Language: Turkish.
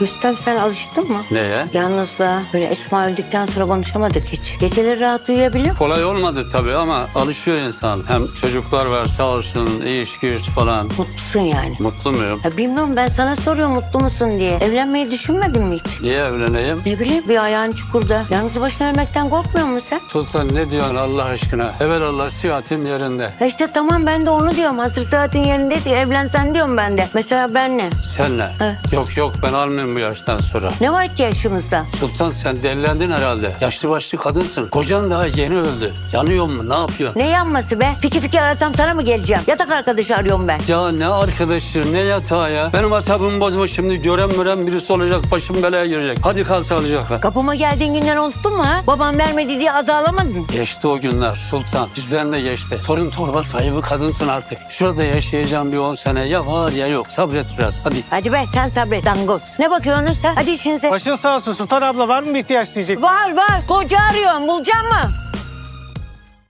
Rüstem sen alıştın mı? Neye? Yalnızlığa. Böyle Esma öldükten sonra konuşamadık hiç. Geceleri rahat uyuyabiliyor musun? Kolay olmadı tabii ama alışıyor insan. Hem çocuklar var sağ olsun, iş güç falan. Mutlusun yani. Mutlu muyum? Ya bilmiyorum ben sana soruyorum mutlu musun diye. Evlenmeyi düşünmedin mi hiç? Niye evleneyim? Ne bileyim bir ayağın çukurda. Yalnız başına ölmekten korkmuyor musun sen? Sultan ne diyorsun Allah aşkına? Evelallah sıhhatim yerinde. Ya işte tamam ben de onu diyorum. Hazır saatin yerindeyse evlensen diyorum ben de. Mesela benle. Senle? Evet. Yok yok ben almayayım bu yaştan sonra. Ne var ki yaşımızda? Sultan sen delilendin herhalde. Yaşlı başlı kadınsın. Kocan daha yeni öldü. Yanıyor mu? Ne yapıyor? Ne yanması be? Fiki fiki arasam sana mı geleceğim? Yatak arkadaşı arıyorum ben. Ya ne arkadaşı, ne yatağı ya. Benim asabımı bozma şimdi. Gören mören birisi olacak, başım belaya girecek. Hadi kal sağlıcakla. Kapıma geldiğin günden unuttun mu ha? Babam vermedi diye azalamadın mı? Geçti o günler Sultan. Bizden de geçti. Torun torba sahibi kadınsın artık. Şurada yaşayacağım bir on sene. Ya var ya yok. Sabret biraz. Hadi. Hadi be sen sabret dangoz. Ne bakıyorsunuz ha? Hadi işinize. Başın sağ olsun Sultan abla var mı bir ihtiyaç diyecek. Var var. Koca arıyorum. Bulacak mı?